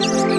Música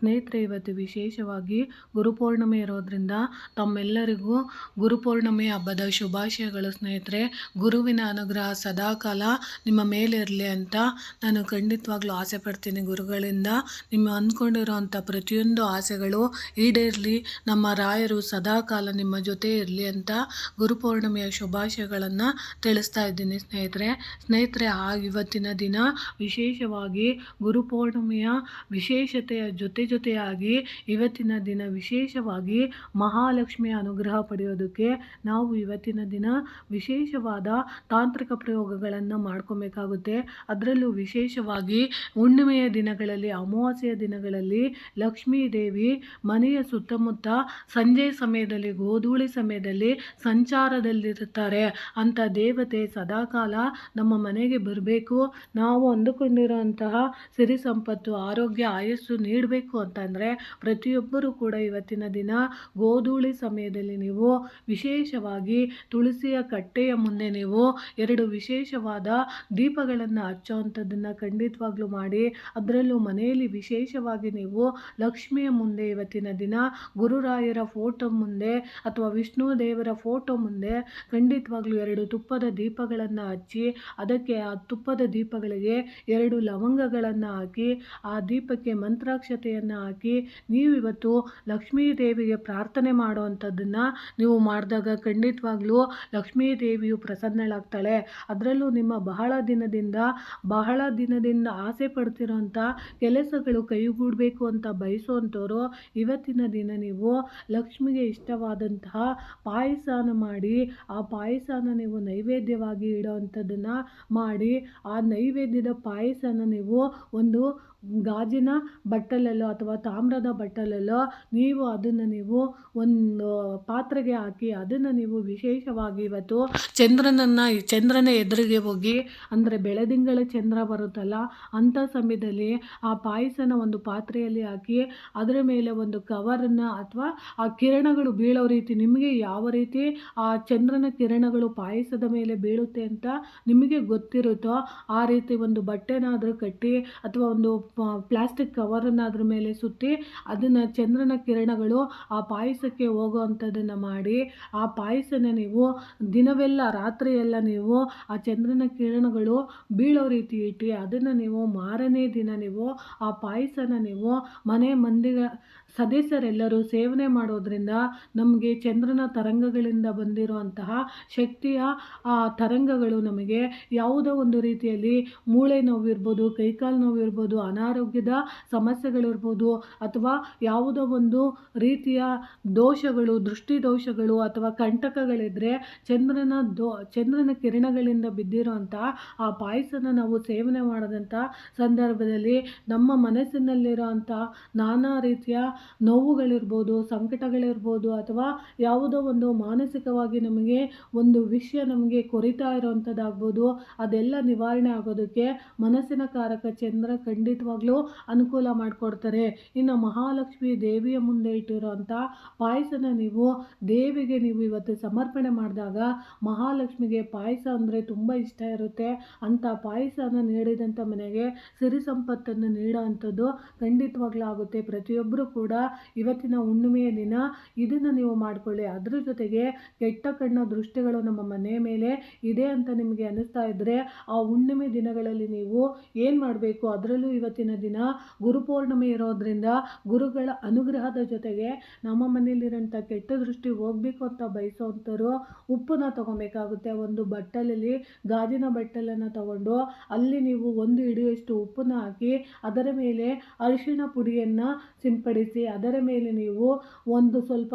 ಸ್ನೇಹಿತರೆ, ಇವತ್ತು ವಿಶೇಷವಾಗಿ ಗುರುಪೂರ್ಣಿಮೆ ಇರೋದ್ರಿಂದ ತಮ್ಮೆಲ್ಲರಿಗೂ ಗುರುಪೂರ್ಣಿಮೆ ಹಬ್ಬದ ಶುಭಾಶಯಗಳು ಸ್ನೇಹಿತರೆ. ಗುರುವಿನ ಅನುಗ್ರಹ ಸದಾಕಾಲ ನಿಮ್ಮ ಮೇಲಿರಲಿ ಅಂತ ನಾನು ಖಂಡಿತವಾಗ್ಲೂ ಆಸೆ ಪಡ್ತೀನಿ. ಗುರುಗಳಿಂದ ನಿಮ್ಮ ಅಂದ್ಕೊಂಡಿರೋಂಥ ಪ್ರತಿಯೊಂದು ಆಸೆಗಳು ಈಡೇರಲಿ, ನಮ್ಮ ರಾಯರು ಸದಾಕಾಲ ನಿಮ್ಮ ಜೊತೆ ಇರಲಿ ಅಂತ ಗುರುಪೂರ್ಣಿಮೆಯ ಶುಭಾಶಯಗಳನ್ನು ತಿಳಿಸ್ತಾ ಇದ್ದೀನಿ ಸ್ನೇಹಿತರೆ. ಸ್ನೇಹಿತರೆ, ಆ ಇವತ್ತಿನ ದಿನ ವಿಶೇಷವಾಗಿ ಗುರುಪೌರ್ಣಿಮೆಯ ವಿಶೇಷತೆಯ ಜೊತೆ ಜೊತೆಯಾಗಿ ಇವತ್ತಿನ ದಿನ ವಿಶೇಷವಾಗಿ ಮಹಾಲಕ್ಷ್ಮಿಯ ಅನುಗ್ರಹ ಪಡೆಯೋದಕ್ಕೆ ನಾವು ಇವತ್ತಿನ ದಿನ ವಿಶೇಷವಾದ ತಾಂತ್ರಿಕ ಪ್ರಯೋಗಗಳನ್ನು ಮಾಡ್ಕೊಬೇಕಾಗುತ್ತೆ. ಅದರಲ್ಲೂ ವಿಶೇಷವಾಗಿ ಹುಣ್ಣಿಮೆಯ ದಿನಗಳಲ್ಲಿ, ಅಮಾವಾಸ್ಯೆಯ ದಿನಗಳಲ್ಲಿ ಲಕ್ಷ್ಮೀ ದೇವಿ ಮನೆಯ ಸುತ್ತಮುತ್ತ ಸಂಜೆ ಸಮಯದಲ್ಲಿ, ಗೋಧೂಳಿ ಸಮಯದಲ್ಲಿ ಸಂಚಾರದಲ್ಲಿರುತ್ತಾರೆ. ಅಂತ ದೇವತೆ ಸದಾಕಾಲ ನಮ್ಮ ಮನೆಗೆ ಬರಬೇಕು. ನಾವು ಅಂದುಕೊಂಡಿರುವಂತಹ ಸಿರಿ ಸಂಪತ್ತು, ಆರೋಗ್ಯ, ಆಯಸ್ಸು ನೀಡಬೇಕು ಅಂತಂದರೆ ಪ್ರತಿಯೊಬ್ಬರೂ ಕೂಡ ಇವತ್ತಿನ ದಿನ ಗೋಧೂಳಿ ಸಮಯದಲ್ಲಿ ನೀವು ವಿಶೇಷವಾಗಿ ತುಳಸಿಯ ಕಟ್ಟೆಯ ಮುಂದೆ ನೀವು ಎರಡು ವಿಶೇಷವಾದ ದೀಪಗಳನ್ನು ಹಚ್ಚೋವಂಥದ್ದನ್ನು ಖಂಡಿತವಾಗ್ಲೂ ಮಾಡಿ, ಅದರಲ್ಲೂ ಮನೆಯಲ್ಲಿ ವಿಶೇಷವಾಗಿ ನೀವು ಲಕ್ಷ್ಮಿಯ ಮುಂದೆ ಇವತ್ತಿನ ದಿನ ಗುರುರಾಯರ ಫೋಟೋ ಮುಂದೆ ಅಥವಾ ವಿಷ್ಣು ದೇವರ ಫೋಟೋ ಮುಂದೆ ಖಂಡಿತವಾಗ್ಲೂ ಎರಡು ತುಪ್ಪದ ದೀಪಗಳನ್ನು ಹಚ್ಚಿ, ಅದಕ್ಕೆ ಆ ತುಪ್ಪದ ದೀಪಗಳಿಗೆ ಎರಡು ಲವಂಗಗಳನ್ನು ಹಾಕಿ, ಆ ದೀಪಕ್ಕೆ ಮಂತ್ರಾಕ್ಷತೆಯನ್ನು ಹಾಕಿ ನೀವು ಇವತ್ತು ಲಕ್ಷ್ಮೀ ದೇವಿಗೆ ಪ್ರಾರ್ಥನೆ ಮಾಡುವಂಥದ್ದನ್ನು ನೀವು ಮಾಡಿದಾಗ ಖಂಡಿತವಾಗ್ಲೂ ಲಕ್ಷ್ಮೀ ದೇವಿಯು ಪ್ರಸನ್ನಳಾಗ್ತಾಳೆ. ಅದರಲ್ಲೂ ನಿಮ್ಮ ಬಹಳ ದಿನದಿಂದ ಬಹಳ ದಿನದಿಂದ ಆಸೆ ಪಡ್ತಿರೋಂಥ ಕೆಲಸಗಳು ಕೈಗೂಡಬೇಕು ಅಂತ ಬಯಸುವಂಥವರು ಇವತ್ತಿನ ದಿನ ನೀವು ಲಕ್ಷ್ಮಿಗೆ ಇಷ್ಟವಾದಂತಹ ಪಾಯಸನ ಮಾಡಿ, ಆ ಪಾಯಸನ ನೀವು ನೈವೇದ್ಯವಾಗಿ ಇಡೋವಂಥದ್ದನ್ನು ಮಾಡಿ, ಆ ನೈವೇದ್ಯದ ಪಾಯಸನ ನೀವು ಒಂದು ಗಾಜಿನ ಬಟ್ಟಲಲ್ಲೋ ಅಥವಾ ತಾಮ್ರದ ಬಟ್ಟಲಲ್ಲೋ ನೀವು ಅದನ್ನು ನೀವು ಒಂದು ಪಾತ್ರೆಗೆ ಹಾಕಿ ಅದನ್ನು ನೀವು ವಿಶೇಷವಾಗಿ ಇವತ್ತು ಚಂದ್ರನನ್ನು ಚಂದ್ರನ ಎದುರಿಗೆ ಹೋಗಿ ಅಂದರೆ ಬೆಳದಿಂಗಳ ಚಂದ್ರ ಬರುತ್ತಲ್ಲ ಅಂಥ ಸಮಯದಲ್ಲಿ ಆ ಪಾಯಸನ ಒಂದು ಪಾತ್ರೆಯಲ್ಲಿ ಹಾಕಿ ಅದರ ಮೇಲೆ ಒಂದು ಕವರನ್ನು ಅಥವಾ ಆ ಕಿರಣಗಳು ಬೀಳೋ ರೀತಿ ನಿಮಗೆ ಯಾವ ರೀತಿ ಆ ಚಂದ್ರನ ಕಿರಣಗಳು ಪಾಯಸದ ಮೇಲೆ ಬೀಳುತ್ತೆ ಅಂತ ನಿಮಗೆ ಗೊತ್ತಿರುತ್ತೋ ಆ ರೀತಿ ಒಂದು ಬಟ್ಟೆನಾದರೂ ಕಟ್ಟಿ ಅಥವಾ ಒಂದು ಪ್ಲಾಸ್ಟಿಕ್ ಕವರನ್ನು ಅದ್ರ ಮೇಲೆ ಸುತ್ತಿ ಅದನ್ನು ಚಂದ್ರನ ಕಿರಣಗಳು ಆ ಪಾಯಸಕ್ಕೆ ಹೋಗೋ ಅಂಥದ್ದನ್ನು ಮಾಡಿ, ಆ ಪಾಯಸನ ನೀವು ದಿನವೆಲ್ಲ, ರಾತ್ರಿಯೆಲ್ಲ ನೀವು ಆ ಚಂದ್ರನ ಕಿರಣಗಳು ಬೀಳೋ ರೀತಿ ಇಟ್ಟು ಅದನ್ನು ನೀವು ಮಾರನೇ ದಿನ ನೀವು ಆ ಪಾಯಸನ ನೀವು ಮನೆ ಮಂದಿಗ ಸದಸ್ಯರೆಲ್ಲರೂ ಸೇವನೆ ಮಾಡೋದ್ರಿಂದ ನಮಗೆ ಚಂದ್ರನ ತರಂಗಗಳಿಂದ ಬಂದಿರುವಂತಹ ಶಕ್ತಿಯ, ಆ, ತರಂಗಗಳು ನಮಗೆ ಯಾವುದೋ ಒಂದು ರೀತಿಯಲ್ಲಿ ಮೂಳೆ ನೋವಿರ್ಬೋದು, ಕೈಕಾಲು ನೋವಿರ್ಬೋದು, ಅನಾರೋಗ್ಯದ ಸಮಸ್ಯೆಗಳಿರ್ಬೋದು, ಅಥವಾ ಯಾವುದೋ ಒಂದು ರೀತಿಯ ದೋಷಗಳು, ದೃಷ್ಟಿ ದೋಷಗಳು ಅಥವಾ ಕಂಟಕಗಳಿದ್ದರೆ ಚಂದ್ರನ ದೋ, ಚಂದ್ರನ ಕಿರಣಗಳಿಂದ ಬಿದ್ದಿರುವಂತಹ ಆ ಪಾಯಸನ ನಾವು ಸೇವನೆ ಮಾಡಿದಂಥ ಸಂದರ್ಭದಲ್ಲಿ ನಮ್ಮ ಮನಸ್ಸಿನಲ್ಲಿರುವಂಥ ನಾನಾ ರೀತಿಯ ನೋವುಗಳಿರ್ಬೋದು, ಸಂಕಟಗಳಿರ್ಬೋದು ಅಥವಾ ಯಾವುದೋ ಒಂದು ಮಾನಸಿಕವಾಗಿ ನಮಗೆ ಒಂದು ವಿಷಯ ನಮಗೆ ಕೊರಿತಾ ಇರೋವಂಥದ್ದಾಗ್ಬೋದು, ಅದೆಲ್ಲ ನಿವಾರಣೆ ಆಗೋದಕ್ಕೆ ಮನಸ್ಸಿನ ಕಾರಕ ಚಂದ್ರ ಖಂಡಿತವಾಗ್ಲೂ ಅನುಕೂಲ ಮಾಡಿಕೊಡ್ತಾರೆ. ಇನ್ನು ಮಹಾಲಕ್ಷ್ಮಿ ದೇವಿಯ ಮುಂದೆ ಇಟ್ಟಿರೋಂಥ ಪಾಯಸನ ನೀವು ದೇವಿಗೆ ನೀವು ಇವತ್ತು ಸಮರ್ಪಣೆ ಮಾಡಿದಾಗ ಮಹಾಲಕ್ಷ್ಮಿಗೆ ಪಾಯಸ ಅಂದರೆ ತುಂಬ ಇಷ್ಟ ಇರುತ್ತೆ. ಅಂಥ ಪಾಯಸನ ನೀಡಿದಂಥ ಮನೆಗೆ ಸಿರಿ ಸಂಪತ್ತನ್ನು ನೀಡೋ ಅಂಥದ್ದು ಖಂಡಿತವಾಗ್ಲೂ ಆಗುತ್ತೆ. ಪ್ರತಿಯೊಬ್ಬರು ಕೂಡ ಇವತ್ತಿನ ಹುಣ್ಣಿಮೆಯ ದಿನ. ಇದನ್ನು ನೀವು ಮಾಡ್ಕೊಳ್ಳಿ. ಅದ್ರ ಜೊತೆಗೆ ಕೆಟ್ಟ ಕಣ್ಣ ದೃಷ್ಟಿಗಳು ನಮ್ಮ ಮನೆ ಮೇಲೆ ಇದೆ ಅಂತ ನಿಮಗೆ ಅನ್ನಿಸ್ತಾ ಇದ್ದರೆ ಆ ಹುಣ್ಣಿಮೆ ದಿನಗಳಲ್ಲಿ ನೀವು ಏನು ಮಾಡಬೇಕು? ಅದರಲ್ಲೂ ಇವತ್ತಿನ ದಿನ ಗುರುಪೂರ್ಣಿಮೆ ಇರೋದ್ರಿಂದ ಗುರುಗಳ ಅನುಗ್ರಹದ ಜೊತೆಗೆ ನಮ್ಮ ಮನೆಯಲ್ಲಿರೋಂಥ ಕೆಟ್ಟ ದೃಷ್ಟಿ ಹೋಗಬೇಕು ಅಂತ ಬಯಸೋವಂಥವ್ರು ಉಪ್ಪನ್ನ ತಗೊಬೇಕಾಗುತ್ತೆ. ಒಂದು ಬಟ್ಟಲಲ್ಲಿ ಗಾಜಿನ ಬಟ್ಟಲನ್ನು ತಗೊಂಡು ಅಲ್ಲಿ ನೀವು ಒಂದು ಹಿಡಿಯಷ್ಟು ಉಪ್ಪನ್ನ ಹಾಕಿ ಅದರ ಮೇಲೆ ಅರಿಶಿಣ ಪುಡಿಯನ್ನು ಸಿಂಪಡಿಸಿ ಬೆರೆಸಿ ಅದರ ಮೇಲೆ ನೀವು ಒಂದು ಸ್ವಲ್ಪ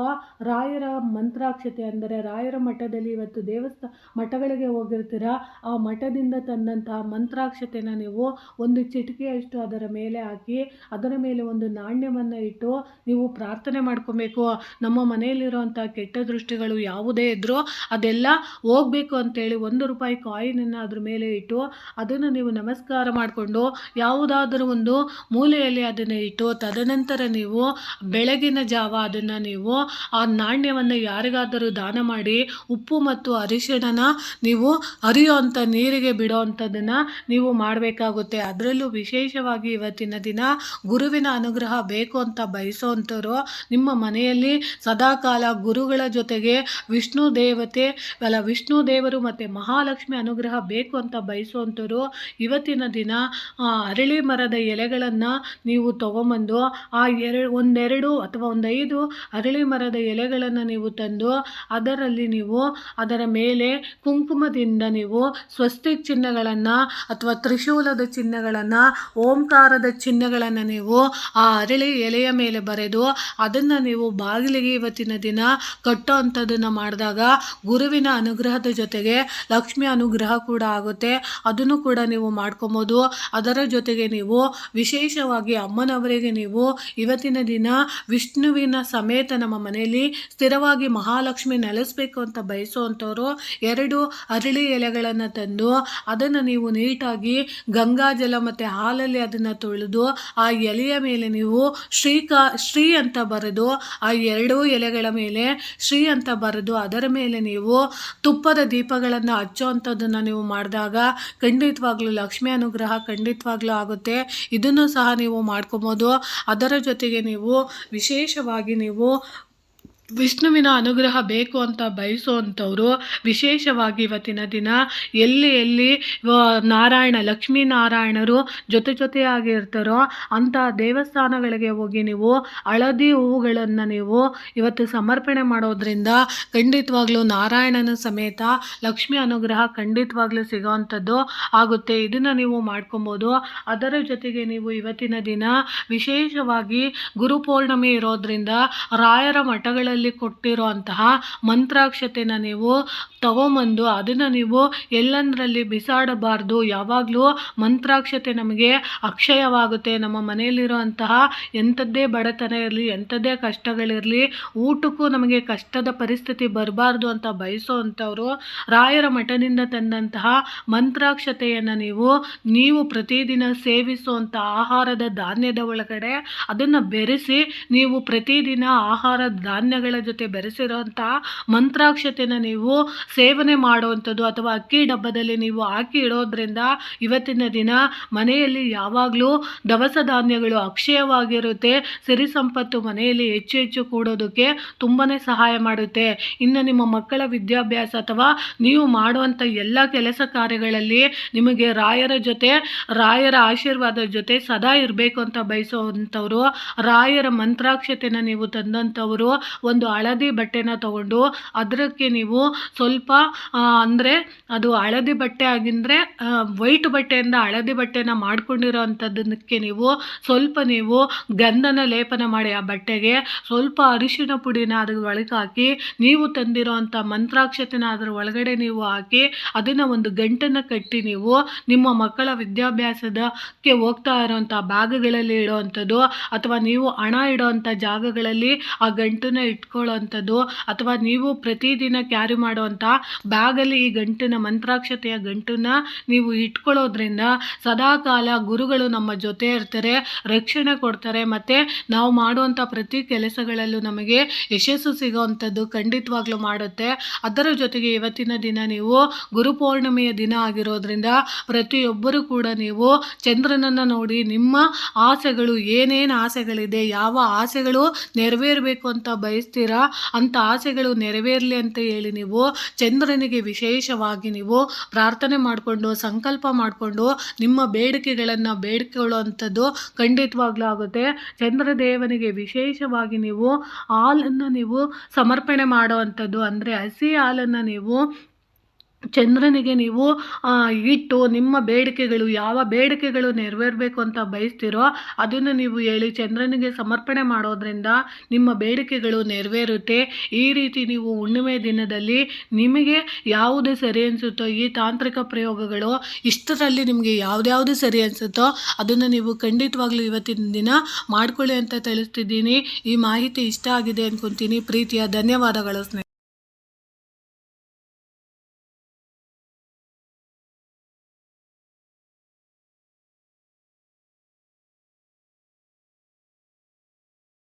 ರಾಯರ ಮಂತ್ರಾಕ್ಷತೆ ಅಂದರೆ ರಾಯರ ಮಠದಲ್ಲಿ ಇವತ್ತು ದೇವಸ್ಥಾನ ಮಠಗಳಿಗೆ ಹೋಗಿರ್ತೀರ, ಆ ಮಠದಿಂದ ತಂದಂತಹ ಮಂತ್ರಾಕ್ಷತೆನ ನೀವು ಒಂದು ಚಿಟಿಕೆಯಷ್ಟು ಅದರ ಮೇಲೆ ಹಾಕಿ, ಅದರ ಮೇಲೆ ಒಂದು ನಾಣ್ಯವನ್ನು ಇಟ್ಟು ನೀವು ಪ್ರಾರ್ಥನೆ ಮಾಡ್ಕೋಬೇಕು. ನಮ್ಮ ಮನೆಯಲ್ಲಿರುವಂಥ ಕೆಟ್ಟ ದೃಷ್ಟಿಗಳು ಯಾವುದೇ ಇದ್ದರೂ ಅದೆಲ್ಲ ಹೋಗ್ಬೇಕು ಅಂತೇಳಿ ಒಂದು ರೂಪಾಯಿ ಕಾಯಿನನ್ನು ಅದ್ರ ಮೇಲೆ ಇಟ್ಟು ಅದನ್ನು ನೀವು ನಮಸ್ಕಾರ ಮಾಡಿಕೊಂಡು, ಯಾವುದಾದರೂ ಒಂದು ಮೂಲೆಯಲ್ಲಿ ಅದನ್ನು ಇಟ್ಟು, ತದನಂತರ ನೀವು ಬೆಳಗಿನ ಜಾವ ಅದನ್ನು ನೀವು ಆ ನಾಣ್ಯವನ್ನು ಯಾರಿಗಾದರೂ ದಾನ ಮಾಡಿ ಉಪ್ಪು ಮತ್ತು ಅರಿಶಿಣನ ನೀವು ಹರಿಯೋಂಥ ನೀರಿಗೆ ಬಿಡೋವಂಥದ್ದನ್ನು ನೀವು ಮಾಡಬೇಕಾಗುತ್ತೆ. ಅದರಲ್ಲೂ ವಿಶೇಷವಾಗಿ ಇವತ್ತಿನ ದಿನ ಗುರುವಿನ ಅನುಗ್ರಹ ಬೇಕು ಅಂತ ಬಯಸೋವಂಥವ್ರು ನಿಮ್ಮ ಮನೆಯಲ್ಲಿ ಸದಾಕಾಲ ಗುರುಗಳ ಜೊತೆಗೆ ವಿಷ್ಣು ದೇವತೆ, ಅಲ್ಲ ವಿಷ್ಣು ದೇವರು ಮತ್ತು ಮಹಾಲಕ್ಷ್ಮಿ ಅನುಗ್ರಹ ಬೇಕು ಅಂತ ಬಯಸುವಂಥವ್ರು ಇವತ್ತಿನ ದಿನ ಅರಳಿ ಮರದ ಎಲೆಗಳನ್ನು ನೀವು ತಗೊಂಬಂದು ಆ ಎರಡು ಒಂದೆರಡು ಅಥವಾ ಒಂದೈದು ಅರಳಿ ಮರದ ಎಲೆಗಳನ್ನು ನೀವು ತಂದು ಅದರಲ್ಲಿ ನೀವು ಅದರ ಮೇಲೆ ಕುಂಕುಮದಿಂದ ನೀವು ಸ್ವಸ್ತಿಕ್ ಚಿಹ್ನೆಗಳನ್ನು ಅಥವಾ ತ್ರಿಶೂಲದ ಚಿಹ್ನೆಗಳನ್ನು, ಓಂಕಾರದ ಚಿಹ್ನೆಗಳನ್ನು ನೀವು ಆ ಅರಳಿ ಎಲೆಯ ಮೇಲೆ ಬರೆದು ಅದನ್ನು ನೀವು ಬಾಗಿಲಿಗೆ ಇವತ್ತಿನ ದಿನ ಕಟ್ಟೋ ಅಂಥದ್ದನ್ನು ಮಾಡಿದಾಗ ಗುರುವಿನ ಅನುಗ್ರಹದ ಜೊತೆಗೆ ಲಕ್ಷ್ಮಿ ಅನುಗ್ರಹ ಕೂಡ ಆಗುತ್ತೆ. ಅದನ್ನು ಕೂಡ ನೀವು ಮಾಡ್ಕೊಬೋದು. ಅದರ ಜೊತೆಗೆ ನೀವು ವಿಶೇಷವಾಗಿ ಅಮ್ಮನವರಿಗೆ ನೀವು ಇವತ್ತಿನ ದಿನ ವಿಷ್ಣುವಿನ ಸಮೇತ ನಮ್ಮ ಮನೆಯಲ್ಲಿ ಸ್ಥಿರವಾಗಿ ಮಹಾಲಕ್ಷ್ಮಿ ನೆಲೆಸಬೇಕು ಅಂತ ಬಯಸುವಂಥವ್ರು ಎರಡು ಅರಳಿ ಎಲೆಗಳನ್ನು ತಂದು ಅದನ್ನು ನೀವು ನೀಟಾಗಿ ಗಂಗಾಜಲ ಮತ್ತು ಹಾಲಲ್ಲಿ ಅದನ್ನು ತೊಳೆದು ಆ ಎಲೆಯ ಮೇಲೆ ನೀವು ಶ್ರೀಕಾ ಶ್ರೀ ಅಂತ ಬರೆದು ಆ ಎರಡೂ ಎಲೆಗಳ ಮೇಲೆ ಶ್ರೀ ಅಂತ ಬರೆದು ಅದರ ಮೇಲೆ ನೀವು ತುಪ್ಪದ ದೀಪಗಳನ್ನು ಹಚ್ಚೋವಂಥದ್ದನ್ನು ನೀವು ಮಾಡಿದಾಗ ಖಂಡಿತವಾಗ್ಲೂ ಲಕ್ಷ್ಮಿ ಅನುಗ್ರಹ ಖಂಡಿತವಾಗ್ಲೂ ಆಗುತ್ತೆ. ಇದನ್ನು ಸಹ ನೀವು ಮಾಡ್ಕೊಬೋದು. ಅದರ ಜೊತೆಗೆ ನೀವು ವಿಶೇಷವಾಗಿ ನೀವು ವಿಷ್ಣುವಿನ ಅನುಗ್ರಹ ಬೇಕು ಅಂತ ಬಯಸುವಂಥವ್ರು, ವಿಶೇಷವಾಗಿ ಇವತ್ತಿನ ದಿನ ಎಲ್ಲಿ ಎಲ್ಲಿ ನಾರಾಯಣ ನಾರಾಯಣ, ಲಕ್ಷ್ಮೀನಾರಾಯಣರು ಜೊತೆ ಜೊತೆಯಾಗಿ ಇರ್ತಾರೋ ಅಂಥ ದೇವಸ್ಥಾನಗಳಿಗೆ ಹೋಗಿ ನೀವು ಹಳದಿ ಹೂವುಗಳನ್ನು ನೀವು ಇವತ್ತು ಸಮರ್ಪಣೆ ಮಾಡೋದ್ರಿಂದ ಖಂಡಿತವಾಗ್ಲೂ ನಾರಾಯಣನ ಸಮೇತ ಲಕ್ಷ್ಮಿ ಅನುಗ್ರಹ ಖಂಡಿತವಾಗ್ಲೂ ಸಿಗೋವಂಥದ್ದು ಆಗುತ್ತೆ. ಇದನ್ನು ನೀವು ಮಾಡ್ಕೊಬೋದು. ಅದರ ಜೊತೆಗೆ ನೀವು ಇವತ್ತಿನ ದಿನ ವಿಶೇಷವಾಗಿ ಗುರುಪೌರ್ಣಮಿ ಇರೋದ್ರಿಂದ ರಾಯರ ಮಠಗಳಲ್ಲಿ ಕೊಟ್ಟಿರುವಂತಹ ಮಂತ್ರಾಕ್ಷತೆನ ನೀವು ತಗೊಂಬಂದು ಅದನ್ನು ನೀವು ಎಲ್ಲಂದರಲ್ಲಿ ಬಿಸಾಡಬಾರ್ದು. ಯಾವಾಗಲೂ ಮಂತ್ರಾಕ್ಷತೆ ನಮಗೆ ಅಕ್ಷಯವಾಗುತ್ತೆ. ನಮ್ಮ ಮನೆಯಲ್ಲಿರುವಂತಹ ಎಂಥದ್ದೇ ಬಡತನ ಇರಲಿ, ಎಂಥದ್ದೇ ಕಷ್ಟಗಳಿರಲಿ, ಊಟಕ್ಕೂ ನಮಗೆ ಕಷ್ಟದ ಪರಿಸ್ಥಿತಿ ಬರಬಾರ್ದು ಅಂತ ಬಯಸೋವಂಥವ್ರು ರಾಯರ ಮಠದಿಂದ ತಂದಂತಹ ಮಂತ್ರಾಕ್ಷತೆಯನ್ನು ನೀವು ನೀವು ಪ್ರತಿದಿನ ಸೇವಿಸುವಂಥ ಆಹಾರದ ಧಾನ್ಯದ ಒಳಗಡೆ ಅದನ್ನು ಬೆರೆಸಿ ನೀವು ಪ್ರತಿದಿನ ಆಹಾರ ಧಾನ್ಯಗಳ ಜೊತೆ ಬೆರೆಸಿರೋಂಥ ಮಂತ್ರಾಕ್ಷತೆನ ನೀವು ಸೇವನೆ ಮಾಡುವಂಥದ್ದು ಅಥವಾ ಅಕ್ಕಿ ಡಬ್ಬದಲ್ಲಿ ನೀವು ಹಾಕಿ ಇಡೋದ್ರಿಂದ ಇವತ್ತಿನ ದಿನ ಮನೆಯಲ್ಲಿ ಯಾವಾಗಲೂ ದವಸ ಧಾನ್ಯಗಳು ಅಕ್ಷಯವಾಗಿರುತ್ತೆ. ಸಿರಿ ಸಂಪತ್ತು ಮನೆಯಲ್ಲಿ ಹೆಚ್ಚು ಹೆಚ್ಚು ಕೂಡೋದಕ್ಕೆ ತುಂಬಾ ಸಹಾಯ ಮಾಡುತ್ತೆ. ಇನ್ನು ನಿಮ್ಮ ಮಕ್ಕಳ ವಿದ್ಯಾಭ್ಯಾಸ ಅಥವಾ ನೀವು ಮಾಡುವಂಥ ಎಲ್ಲ ಕೆಲಸ ಕಾರ್ಯಗಳಲ್ಲಿ ನಿಮಗೆ ರಾಯರ ಜೊತೆ, ರಾಯರ ಆಶೀರ್ವಾದ ಜೊತೆ ಸದಾ ಇರಬೇಕು ಅಂತ ಬಯಸುವಂಥವ್ರು, ರಾಯರ ಮಂತ್ರಾಕ್ಷತೆನ ನೀವು ತಂದಂಥವರು ಒಂದು ಹಳದಿ ಬಟ್ಟೆನ ತಗೊಂಡು ಅದಕ್ಕೆ ನೀವು ಸ್ವಲ್ಪ ಅಂದರೆ ಅದು ಹಳದಿ ಬಟ್ಟೆ ಆಗಿಂದರೆ ವೈಟ್ ಬಟ್ಟೆಯಿಂದ ಹಳದಿ ಬಟ್ಟೆನ ಮಾಡ್ಕೊಂಡಿರೋ ಅಂಥದ್ದಕ್ಕೆ ನೀವು ಸ್ವಲ್ಪ ನೀವು ಗಂಧನ ಲೇಪನ ಮಾಡಿ ಆ ಬಟ್ಟೆಗೆ, ಸ್ವಲ್ಪ ಅರಿಶಿನ ಪುಡಿನ ಅದ್ರ ಒಳಗೆ ನೀವು ತಂದಿರೋ ಅಂಥ ಮಂತ್ರಾಕ್ಷತೆನ ಅದರ ಒಳಗಡೆ ನೀವು ಹಾಕಿ, ಅದನ್ನು ಒಂದು ಗಂಟನ್ನು ಕಟ್ಟಿ ನೀವು ನಿಮ್ಮ ಮಕ್ಕಳ ವಿದ್ಯಾಭ್ಯಾಸದಕ್ಕೆ ಹೋಗ್ತಾ ಇರೋವಂಥ ಭಾಗಗಳಲ್ಲಿ ಇಡೋವಂಥದ್ದು ಅಥವಾ ನೀವು ಹಣ ಇಡೋವಂಥ ಜಾಗಗಳಲ್ಲಿ ಆ ಗಂಟನ್ನ ಇಟ್ಕೊಳ್ಳೋವಂಥದ್ದು ಅಥವಾ ನೀವು ಪ್ರತಿದಿನ ಕ್ಯಾರಿ ಮಾಡುವಂಥ ಬ್ಯಾಗಲ್ಲಿ ಈ ಗಂಟಿನ ಮಂತ್ರಾಕ್ಷತೆಯ ಗಂಟನ್ನು ನೀವು ಇಟ್ಕೊಳ್ಳೋದ್ರಿಂದ ಸದಾಕಾಲ ಗುರುಗಳು ನಮ್ಮ ಜೊತೆ ಇರ್ತಾರೆ, ರಕ್ಷಣೆ ಕೊಡ್ತಾರೆ ಮತ್ತು ನಾವು ಮಾಡುವಂಥ ಪ್ರತಿ ಕೆಲಸಗಳಲ್ಲೂ ನಮಗೆ ಯಶಸ್ಸು ಸಿಗೋವಂಥದ್ದು ಖಂಡಿತವಾಗ್ಲೂ ಮಾಡುತ್ತೆ. ಅದರ ಜೊತೆಗೆ ಇವತ್ತಿನ ದಿನ ನೀವು ಗುರುಪೌರ್ಣಿಮೆಯ ದಿನ ಆಗಿರೋದ್ರಿಂದ ಪ್ರತಿಯೊಬ್ಬರೂ ಕೂಡ ನೀವು ಚಂದ್ರನನ್ನು ನೋಡಿ ನಿಮ್ಮ ಆಸೆಗಳು ಏನೇನು ಆಸೆಗಳಿದೆ, ಯಾವ ಆಸೆಗಳು ನೆರವೇರಬೇಕು ಅಂತ ಬಯಸ್ತೀರಾ ಅಂಥ ಆಸೆಗಳು ನೆರವೇರಲಿ ಅಂತ ಹೇಳಿ ನೀವು ಚಂದ್ರನಿಗೆ ವಿಶೇಷವಾಗಿ ನೀವು ಪ್ರಾರ್ಥನೆ ಮಾಡಿಕೊಂಡು, ಸಂಕಲ್ಪ ಮಾಡಿಕೊಂಡು, ನಿಮ್ಮ ಬೇಡಿಕೆಗಳನ್ನು ಬೇಡಿಕೊಳ್ಳುವಂಥದ್ದು ಖಂಡಿತವಾಗ್ಲೂ ಆಗುತ್ತೆ. ಚಂದ್ರದೇವನಿಗೆ ವಿಶೇಷವಾಗಿ ನೀವು ಹಾಲನ್ನು ನೀವು ಸಮರ್ಪಣೆ ಮಾಡುವಂಥದ್ದು, ಅಂದರೆ ಹಸಿ ಹಾಲನ್ನು ನೀವು ಚಂದ್ರನಿಗೆ ನೀವು ಇಟ್ಟು ನಿಮ್ಮ ಬೇಡಿಕೆಗಳು ಯಾವ ಬೇಡಿಕೆಗಳು ನೆರವೇರಬೇಕು ಅಂತ ಬಯಸ್ತೀರೋ ಅದನ್ನು ನೀವು ಹೇಳಿ ಚಂದ್ರನಿಗೆ ಸಮರ್ಪಣೆ ಮಾಡೋದ್ರಿಂದ ನಿಮ್ಮ ಬೇಡಿಕೆಗಳು ನೆರವೇರುತ್ತೆ. ಈ ರೀತಿ ನೀವು ಹುಣ್ಣಿಮೆ ದಿನದಲ್ಲಿ ನಿಮಗೆ ಯಾವುದು ಸರಿ ಅನಿಸುತ್ತೋ, ಈ ತಾಂತ್ರಿಕ ಪ್ರಯೋಗಗಳು ಇಷ್ಟರಲ್ಲಿ ನಿಮಗೆ ಯಾವುದ್ಯಾವುದು ಸರಿ ಅನಿಸುತ್ತೋ ಅದನ್ನು ನೀವು ಖಂಡಿತವಾಗ್ಲೂ ಇವತ್ತಿನ ದಿನ ಮಾಡ್ಕೊಳ್ಳಿ ಅಂತ ತಿಳಿಸ್ತಿದ್ದೀನಿ. ಈ ಮಾಹಿತಿ ಇಷ್ಟ ಆಗಿದೆ ಅನ್ಕೊತೀನಿ. ಪ್ರೀತಿಯ ಧನ್ಯವಾದಗಳು